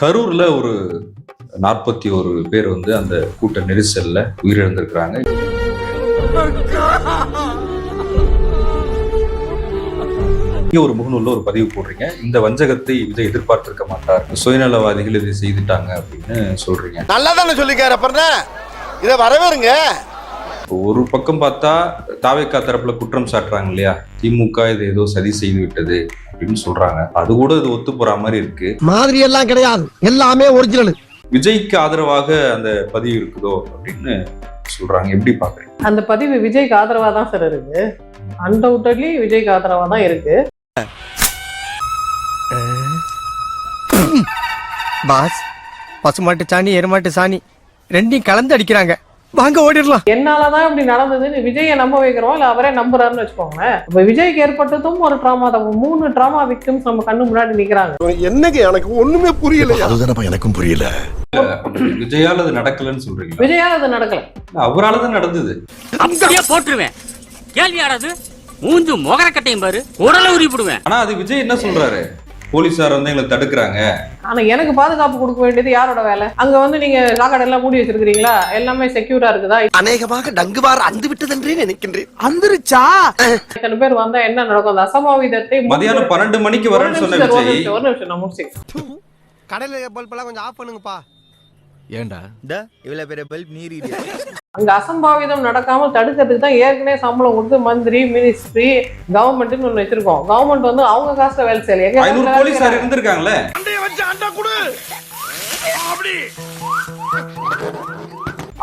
கரூர்ல ஒரு நாற்பத்தி ஒரு பேர் வந்து அந்த கூட்ட நெரிசல்ல உயிரிழந்திருக்கிறாங்க. இங்கே ஒரு முகநூல்ல ஒரு பதிவு போடுறீங்க. இந்த வஞ்சகத்தை இதை எதிர்பார்த்திருக்க மாட்டார். சுயநலவாதிகள் இதை செய்துட்டாங்க அப்படின்னு சொல்றீங்க. நல்லா தானே சொல்லிக்காரு அப்புறம் இதை வரவேறுங்க. ஒரு பக்கம் பார்த்தா தாவேக்கா தரப்புல குற்றம் சாட்டுறாங்க இல்லையா? திமுக இது ஏதோ சதி செய்து விட்டது அப்படின்னு சொல்றாங்க. அது கூட இது ஒத்து போற மாதிரி இருக்கு. மாதிரி எல்லாம் கிடையாது. எல்லாமே ஒரிஜினல் விஜய்க்கு ஆதரவாக அந்த பதிவு இருக்குதோ அப்படின்னு சொல்றாங்க. எப்படி பாக்குறீங்க? அந்த பதிவு விஜய்க்கு ஆதரவா தான் சார் இருக்கு. அன்டவுட்டட்லி விஜய்க்கு ஆதரவா தான் இருக்கு. பாஸ் பசுமாட்டு சாணி எருமாட்டு சாணி ரெண்டையும் கலந்து அடிக்கிறாங்க. வாங்க ஓடிடலாம். என்னாலதான் இப்படி நடந்ததுன்னு விஜயை நம்ப வைக்கிறோம் இல்ல அவரே நம்புறாருன்னு வச்சுக்கோங்களேன். இப்ப விஜய்க்கு ஏற்பட்டதும் ஒரு ட்ராமா தான். மூணு ட்ராமா விக்டிம்ஸ் நம்ம கண்ணு முன்னாடி நிக்கிறாங்க. என்னங்க எனக்கு ஒண்ணுமே புரியலையா? அதுதானப்பா எனக்கும் புரியல. விஜயால அது நடக்கலன்னு சொல்றீங்களா? விஜயால அது நடக்கல. அவரால தான் நடந்தது. அப்படியே போட்டுருவேன். கேள்வி யாராவது மூஞ்சு மொகரக்கட்டையும் பாரு உடல உரிப்பிடுவேன் ஆனா அது விஜய் என்ன சொல்றாரு? போலீசார் வந்து எங்களை தடுக்கிறாங்க. ஆனா எனக்கு பாதுகாப்பு கொடுக்க வேண்டியது யாரோட வேலை? அங்க வந்து நீங்க சாக்கடை எல்லாம் மூடி வச்சிருக்கீங்களா எல்லாமே செக்யூரா இருக்குதா? அநேகமாக டங்குவார் அந்து விட்டதென்றே நினைக்கின்றேன். வந்துருச்சா இத்தனை பேர் வந்தா என்ன நடக்கும்? அந்த அசம்பாவிதத்தை மதியானம் பன்னெண்டு மணிக்கு வரேன்னு சொன்ன ஒரு நிமிஷம், நான் முடிச்சுக்கிறேன். கடையில பல்ப் எல்லாம் கொஞ்சம் ஆஃப் பண்ணுங்கப்பா. ஏண்டா இவ்வளவு பெரிய பல்ப் நீர் அங்க அசம்பாவிதம் நடக்காம தடுக்கிறதுக்கு தான் ஏற்கனவே சம்பளம் கொடுத்து மந்திரி மினிஸ்ட்ரி கவர்மெண்ட்னு ஒண்ணு வச்சிருக்கோம். கவர்மெண்ட் வந்து அவங்க காசுல வேலை செய்யல. எங்க ஐநூறு காசுல வேலை போலீசார் செய்யறாங்க. இருந்திருக்காங்களே?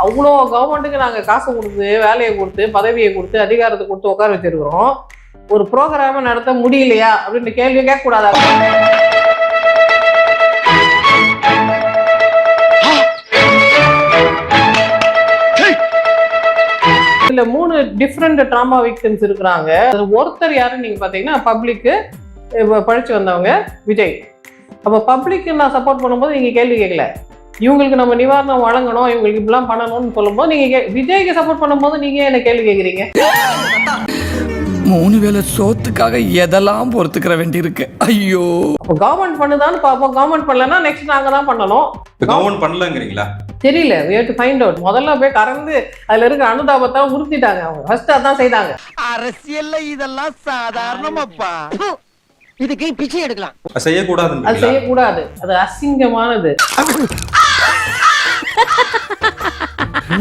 அவ்வளோ கவர்மெண்ட்டுக்கு நாங்க காசு கொடுத்து வேலையை கொடுத்து பதவியை கொடுத்து அதிகாரத்தை கொடுத்து உட்கார வச்சிருக்கிறோம். ஒரு ப்ரோக்ராம நடத்த முடியலையா? அப்படின்னு கேள்வி கேட்க டிஃப்ரெண்ட் ட்ராமா விக்டிம்ஸ் இருக்கிறாங்க. ஒருத்தர் யாருன்னு நீங்க பாத்தீங்கன்னா பப்ளிக்கு படிச்சு வந்தவங்க விஜய். அப்ப பப்ளிக்கு நான் சப்போர்ட் பண்ணும்போது நீங்க கேள்வி கேட்கல. இவங்களுக்கு நம்ம நிவாரணம் வழங்கணும் இவங்களுக்கு இப்படிலாம் பண்ணணும்னு சொல்லும்போது நீங்க விஜய்க்கு சப்போர்ட் பண்ணும்போது நீங்க என்ன கேள்வி கேக்குறீங்க மூணு வேளை சோத்துக்காக எதெல்லாம் பொறுத்துக்கிற வேண்டியிருக்கு? ஐயோ. அப்போ கவர்மெண்ட் பண்ணுதான்னு பார்ப்போம் கவர்மெண்ட் பண்ணலன்னா நெக்ஸ்ட் நாங்க தான் பண்ணணும். கவர்மெண்ட் பண்ணலங்கிறீங்களா? தெரியல. We have to find out முதல்ல போய் கறந்து அதுல இருக்க அனுதாபத்தை உறுத்திட்டாங்க அவங்க. ஃபர்ஸ்ட் அதான் செய்தாங்க. அரசியல்ல இதெல்லாம் சாதாரணமாப்பா. இதுக்கு பிச்சை எடுக்கலாம். அது அது செய்யக்கூடாது. அது அசிங்கமானது.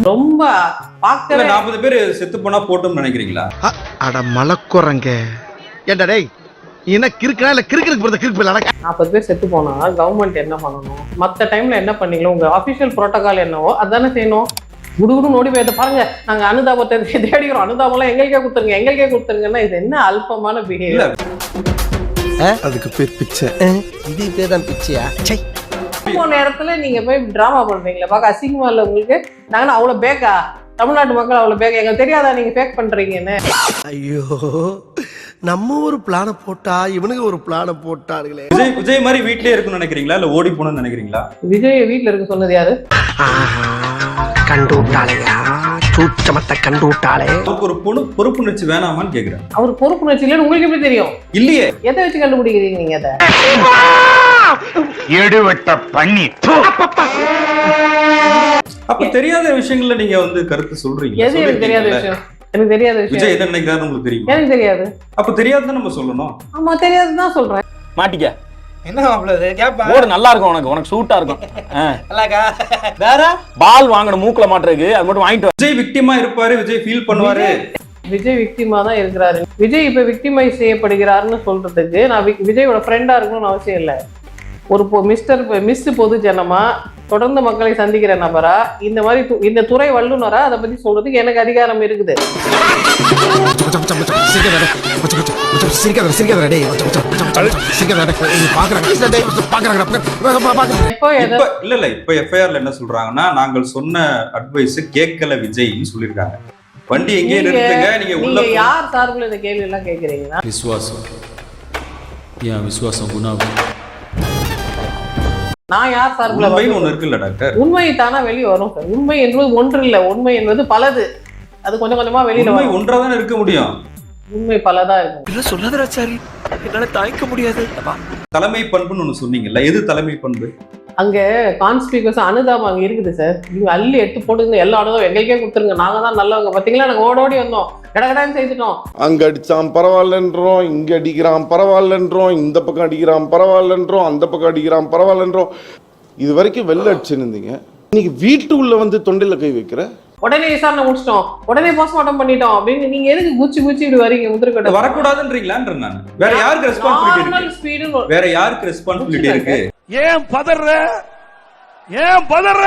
ரொம்ப இல்ல பார்க்கவே நாற்பது பேர் செத்து போனா போட்டோம்னு நினைக்கிறீங்களா? அட மலக்குறங்க ஏண்டா டேய் என்ன கிறுக்கா இல்ல கிறுக்கிறதுக்கு போறத கிறுக்கு போயில நாற்பது பேர் செத்து போனா கவர்மெண்ட் என்ன பண்ணணும்? மத்த டைம்ல என்ன பண்ணீங்களோ உங்க அபிஷியல் புரோட்டோகால் என்னவோ அதானே செய்யணும். குடுகுடு ஓடி போய் இதை பாருங்க நாங்க அனுதாபத்தை தேடிக்கிறோம் அனுதாபம்லாம் எங்களுக்கே கொடுத்துருங்க எங்களுக்கே கொடுத்துருங்கன்னா இது என்ன அல்பமான பிஹேவியர் அதுக்கு பேர் பிச்சை. இது பேர் தான் பிச்சையா? சை போன நேரத்துல நீங்க போய் டிராமா பண்றீங்களா பார்க்க அசிங்கமா இல்ல உங்களுக்கு நாங்க அவ்வளவு பேக்கா தமிழ்நாட்டு மக்கள் அவ்வளவு பேக்கா எங்களுக்கு தெரியாதா நீங்க பேக் பண்றீங்கன்னு? ஐயோ. நம்ம ஒரு பிளான போட்டா இவனுங்க ஒரு பிளான போட்டாருங்களே விஜய் விஜய் மாதிரி வீட்லயே இருக்குன்னு நினைக்கிறீங்களா? இல்ல ஓடி போகணும்னு நினைக்கிறீங்களா? விஜய் வீட்ல இருக்க சொன்னது யாரு? கண்டு விட்டாளையா சூச்சமத்தை கண்டு விட்டாளே அவருக்கு ஒரு பொண்ணு பொறுப்புணர்ச்சி வேணாமான்னு கேக்குறேன். அவர் பொறுப்புணர்ச்சி இல்லைன்னு உங்களுக்கு எப்படி தெரியும்? இல்லையே. எதை வச்சு கண்டுபிடிக்கிறீங்க நீங்க அதை? எடுவட்ட பண்ணி அப்ப தெரியாத விஷயங்கள்ல நீங்க வந்து கருத்து சொல்றீங்க எது எனக்கு தெரியாத. விஷயம்? எனக்கு தெரியாத விஜய் என்ன நினைக்கிறாரு உங்களுக்கு தெரியும்? எனக்கு தெரியாது. அப்ப தெரியாதுன்னு நம்ம சொல்லணும். ஆமா தெரியாதுதான் சொல்றேன். மாட்டிக்க. என்ன மாப்பிள்ளது கேப்பா. போடு நல்லா இருக்கும் உனக்கு. உனக்கு சூட்டா இருக்கும். நல்லாக்கா? வேற? பால் வாங்கணும் மூக்குல மாட்டுறதுக்கு அது மட்டும் வாங்கிட்டு வா. விஜய் விக்டிமா இருப்பாரு விஜய் ஃபீல் பண்ணுவாரு. விஜய் விக்டிமா தான் இருக்கிறாரு. விஜய் இப்ப விக்டிமைஸ் செய்யப்படுகிறாருன்னு சொல்றதுக்கு நான் விக்- விஜயோட ஃப்ரெண்டா இருக்கணும்னு அவசியம் இல்லை. ஒரு பொ- மிஸ்டர் மிஸ் பொது ஜனமா தொடர்ந்து மக்களை சந்திக்கிற நபரா இந்த மாதிரி து- இந்த துறை வல்லுனரா அதை பத்தி சொல்றதுக்கு எனக்கு அதிகாரம் இருக்குது. இல்ல இல்ல இப்ப எஃப்ஐஆர்ல என்ன சொல்றாங்கன்னா நாங்கள் சொன்ன அட்வைஸ் கேட்கல விஜய்னு சொல்லிருக்காங்க வண்டி எங்கேயே நிறுத்துங்க நீங்க உள்ள யார் சார்பில் இந்த கேள்வி எல்லாம் கேக்குறீங்கன்னா? விசுவாசம். என் விசுவாசம் குணாகும்? நான் யார் சார்பில் உண்மைன்னு ஒண்ணு இருக்குல்ல டாக்டர். உண்மை தானா வெளியே வரும் சார். உண்மை என்பது ஒன்று இல்லை உண்மை என்பது பலது. அது கொஞ்சம் கொஞ்சமா வெளியில உண்மை வரும் ஒன்றாதான் இருக்க முடியும்? உண்மை பலதா இருக்கும். சொல்லாதராச்சாரி என்னால தாய்க்க முடியாது. தலைமை பண்புன்னு ஒண்ணு சொன்னீங்கல்ல. எது தலைமை பண்பு? அங்க கான்ஸ்பிகஸ் அனுதாபம் அங்க இருக்குது சார் நீங்க அள்ளி எடுத்து போடுங்க எல்லா அனுதாபம் எங்களுக்கே கொடுத்துருங்க. நாங்க தான் நல்லவங்க. பாத்தீங்களா? நாங்க ஓடோடி வந்தோம். கடகடான்னு செய்துட்டோம். அங்க அடிச்சான் பரவாயில்லன்றோம். இங்க அடிக்கிறான் பரவாயில்லன்றோம். இந்த பக்கம் அடிக்கிறான் பரவாயில்லன்றோம். அந்த பக்கம் அடிக்கிறான் பரவாயில்லன்றோம். இது வரைக்கும் வெளில அடிச்சுருந்தீங்க. இன்னைக்கு வீட்டு உள்ள வந்து தொண்டையில கை வைக்கிற? உடனே விசாரணை முடிச்சிட்டோம். உடனே போஸ்ட்மார்ட்டம் பண்ணிட்டோம். அப்படின்னு நீங்க எதுக்கு குச்சி குச்சி இப்படி வரீங்க முதிர்கட்ட வரக்கூடாதுன்றீங்களா நான். வேற யாருக்கு ரெஸ்பான்சிபிலிட்டி இருக்கு? வேற யாருக்கு ரெஸ்பான்சிபிலிட்டி இருக்கு? ஏன் பதற? ஏன் பதற?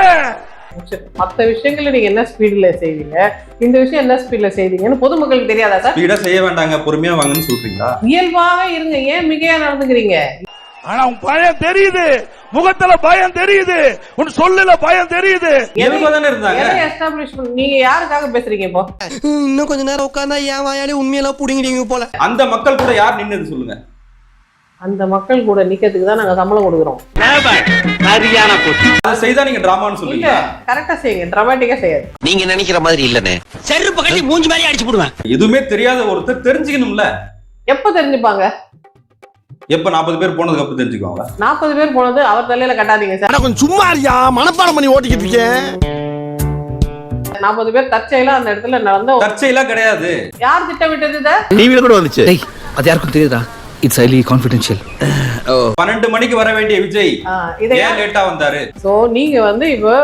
மத்த விஷயங்கள்ல நீங்க என்ன ஸ்பீடுல செய்வீங்க? இந்த விஷயம் என்ன ஸ்பீட்ல செய்வீங்கன்னு பொதுமக்களுக்கு தெரியாதா சார்? ஸ்பீடா செய்ய வேண்டாங்க பொறுமையா வாங்கன்னு சொல்றீங்களா? இயல்பாக இருங்க ஏன் மிகையா நடந்துக்கிறீங்க? ஆனா உன் பயம் தெரியுது. முகத்துல பயம் தெரியுது. உன் சொல்லுல பயம் தெரியுது. இயல்பா தானே இருந்தாங்க? பண்ண- நீங்க யாருக்காக பேசுறீங்க இப்போ? இன்னும் கொஞ்ச நேரம் உட்காந்தா ஏன் வாயாலே உண்மையெல்லாம் புடுங்கிடுவீங்க போல. அந்த மக்கள் கூட யார் நின்னது சொல்லுங்க. அந்த மக்கள் கூட நிக்கிறதுக்கு தான் நாங்க சம்பளம் கொடுக்குறோம். சரியான அதை செய்தா நீங்க டிராமான்னு இல்ல சொல்லுவீங்க கரெக்டா செய்யுங்க. டிராமாட்டிக்கா செய்யாது. நீங்க நினைக்கிற மாதிரி இல்லனே செருப்பு கட்டி மூஞ்சி மேலே அடிச்சு போடுவேன். எதுவுமே தெரியாத ஒருத்தர் தெரிஞ்சுக்கணும்ல. எப்ப தெரிஞ்சுப்பாங்க? எப்ப நாற்பது பேர் போனதுக்கு அப்புறம் தெரிஞ்சுக்குவாங்க நாற்பது பேர் போனது அவர் தலையில கட்டாதீங்க சார். கொஞ்சம் சும்மா இருக்கியா? மனப்பாடம் பண்ணி ஓட்டிக்கிட்டு இருக்கேன். நாற்பது பேர் தற்செயலா அந்த இடத்துல நடந்த தற்செயலா கிடையாது. யார் திட்டமிட்டது இத? டிவில கூட வந்துச்சு. அது யாருக்கும் தெரியுதா இட்ஸ் ஹைலி கான்ஃபிடென்ஷியல் பன்னெண்டு மணிக்கு வர வேண்டிய விஜய் ஏன் லேட்டா வந்தாரு? சோ நீங்க வந்து இப்போ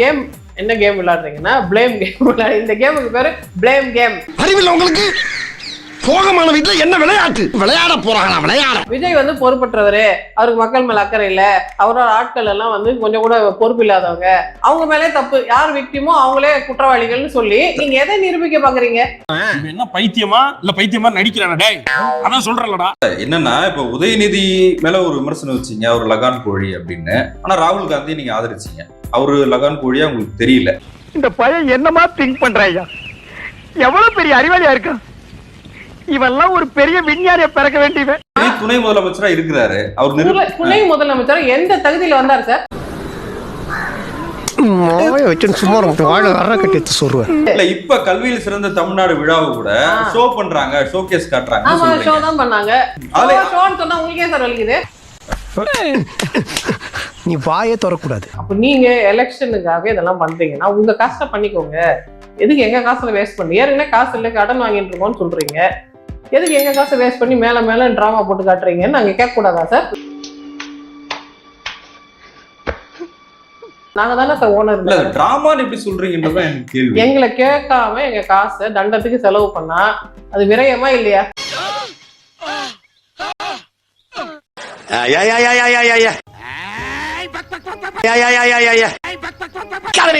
கேம் என்ன கேம் விளையாடுறீங்கன்னா பிளேம் கேம் விளையாடு. இந்த கேமுக்கு பேரு பிளேம் கேம் அறிவில்லை உங்களுக்கு? சோகமான வீட்டுல என்ன விளையாட்டு? விளையாட போறாங்களா? விளையாட. விஜய் வந்து பொறுப்பற்றவரு. அவருக்கு மக்கள் மேல அக்கறை இல்ல. அவரோட ஆட்கள் எல்லாம் வந்து கொஞ்சம் கூட பொறுப்பு இல்லாதவங்க. அவங்க மேலே தப்பு. யார் விக்டிமோ அவங்களே குற்றவாளிகள்னு சொல்லி நீங்க எதை நிரூபிக்க பாக்குறீங்க? என்ன பைத்தியமா? இல்ல பைத்தியமா நடிக்கிறானா டேய். அதான் சொல்றேன்லடா. என்னன்னா இப்ப உதயநிதி மேல ஒரு விமர்சனம் வச்சீங்க அவர் லகான் கோழி அப்படின்னு. ஆனா ராகுல் காந்தி நீங்க ஆதரிச்சீங்க. அவரு லகான் கோழியா உங்களுக்கு தெரியல. இந்த பையன் என்னமா திங்க் பண்றாயா எவ்வளவு பெரிய அறிவாளியா இருக்கான்? இவெல்லாம் ஒரு பெரிய விஞ்ஞானிய பிறக்க வேண்டியவன். துணை முதலமைச்சரா இருக்கிறாரு. அவர் துணை- முதலமைச்சர் எந்த தகுதியில வந்தார் சார்? இப்ப கல்வியில் சிறந்த தமிழ்நாடு விழாவை கூட ஷோ பண்றாங்க ஷோகேஸ் காட்டுறாங்க ஆமா ஷோ சொல்றீங்க தான் பண்ணாங்க. அதுல- ஷோன்னு சொன்னா உங்களுக்கே சார் வலிக்குது. நீ வாயே திறக்கூடாது அப்ப நீங்க எலெக்ஷனுக்காக இதெல்லாம் பண்றீங்கன்னா உங்க காசை பண்ணிக்கோங்க. எதுக்கு எங்க காசுல வேஸ்ட் பண்ணி ஏற்கனவே காசு இல்லை கடன் வாங்கிட்டு இருக்கோம்னு சொல்றீங்க. எதுக்கு எங்க காசை வேஸ்ட் பண்ணி மேல மேல டிராமா போட்டு காட்டுறீங்கன்னு நாங்க கேட்க கூடாதா சார் நாங்க தானே சார் இல்ல ஓனர் டிராமான்னு எப்படி சொல்றீங்கன்றதான் எனக்கு கேள்வி. எங்களை கேட்காம எங்க காசை தண்டத்துக்கு செலவு பண்ணா அது விரயமா இல்லையா?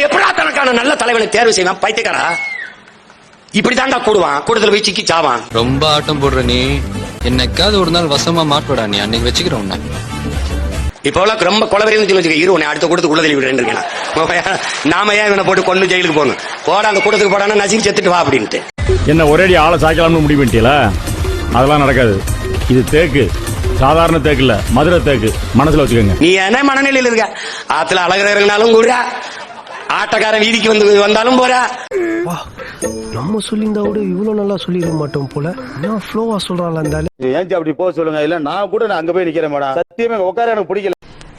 எப்படா தனக்கான நல்ல தலைவனை தேர்வு செய்வான் பைத்தியக்காரா? இப்படிதான்டா கூடுவான். கூடுதல் போய் சிக்கி சாவான் ரொம்ப ஆட்டம் போடுற நீ. என்னைக்காவது ஒரு நாள் வசமா மாட்டுவடா நீ. அன்னைக்கு வச்சுக்கிறேன் உன்னை. இப்ப எல்லாம் ரொம்ப குலவரையும் சொல்லி வச்சுக்க இரு உன்னை அடுத்த கூடத்துக்கு உள்ள தள்ளி விடுறேன் நாம ஏன் இவனை போட்டு கொண்டு ஜெயிலுக்கு போகணும்? போடா அந்த கூடத்துக்கு போடானா நசுங்கி செத்துட்டு வா அப்படின்ட்டு. என்ன ஒரேடி ஆளை சாய்க்கலாம்னு முடிவு பண்ணிட்டீல அதெல்லாம் நடக்காது. இது தேக்கு. சாதாரண தேக்கு இல்ல மதுரை தேக்கு. மனசுல வச்சுக்கோங்க. நீ என்ன மனநிலையில இருக்க? ஆத்துல அழகர் இறங்கினாலும் கூட ஆட்டக்காரன் வீதிக்கு வந்து வந்தாலும் போறா. நம்ம சொல்லியிருந்தா கூட இவ்வளவு நல்லா சொல்லிருக்க மாட்டோம் போல. நான் ஃப்ளோவா சொல்றாங்களா இருந்தாலும் ஏன் அப்படி போக சொல்லுங்க? இல்ல நான் கூட நான் அங்க போய் நிக்கிறேன் மேடம் சத்தியமே உட்கார எனக்கு பிடிக்கல.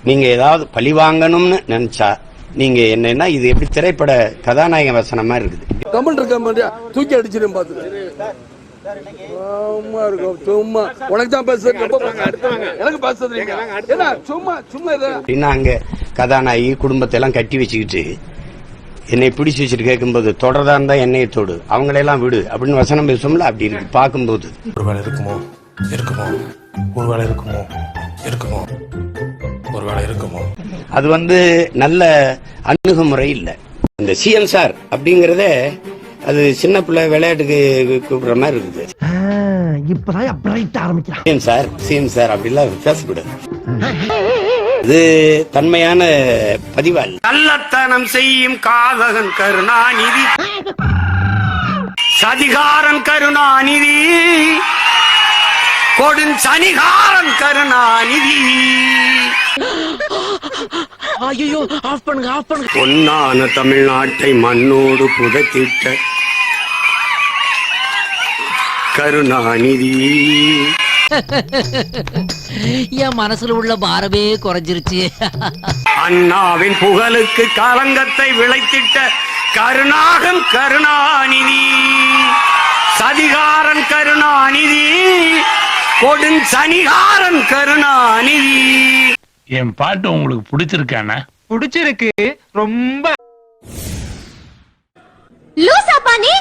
நீங்க ஏதாவது பழி வாங்கணும்னு நினைச்சா நீங்க என்னன்னா இது எப்படி திரைப்பட கதாநாயக வசனம் மாதிரி இருக்குது. கமல் இருக்க மாட்டியா தூக்கி அடிச்சிடும் பாத்து சும்மா இருக்கும் சும்மா. உனக்கு தான் பேச எனக்கு பேச சும்மா சும்மா அப்படின்னா அங்க கதாநாயகி குடும்பத்தை எல்லாம் கட்டி வச்சுக்கிட்டு என்னை பிடிச்சு வச்சுட்டு கேட்கும்போது தொடர்தா இருந்தா என்னைய தொடு. அவங்களையெல்லாம் விடு. அப்படின்னு வசனம் பேசும்ல அப்படி இருக்கு. பார்க்கும்போது. ஒருவேளை இருக்குமோ? இருக்குமோ? ஒருவேளை இருக்குமோ? இருக்குமோ? ஒருவேளை இருக்குமோ? அது வந்து நல்ல அணுகுமுறை இல்லை. இந்த சிஎம் சார் அப்படிங்கறதே அது சின்ன பிள்ளை விளையாட்டுக்கு கூப்பிடுற மாதிரி இருக்குது. இப்பதான் பிரைட் ஆரம்பிக்கிறான். சிஎம் சார் சிஎம் சார் அப்படிலாம் பேசக்கூடாது. இது தன்மையான பதிவா இல்ல கள்ளத்தனம் செய்யும் காதகன் கருணாநிதி. சதிகாரன் கருணாநிதி. கொடும் சனிகாரன் கருணாநிதி. ஐயோ ஆஃப் பண்ணுங்க ஆஃப் பண்ணுங்க. பொன்னான தமிழ்நாட்டை மண்ணோடு புதைத்திட்ட கருணாநிதி. என் மனசுல உள்ள பாரமே குறைஞ்சிருச்சு. அண்ணாவின் புகழுக்கு களங்கத்தை விளைத்திட்ட கருணாகம் கருணாநிதி. சதிகாரன் கருணாநிதி கொடும் சனிகாரன் கருணாநிதி. என் பாட்டு உங்களுக்கு பிடிச்சிருக்கானே பிடிச்சிருக்கு. ரொம்ப லூசா பாணி?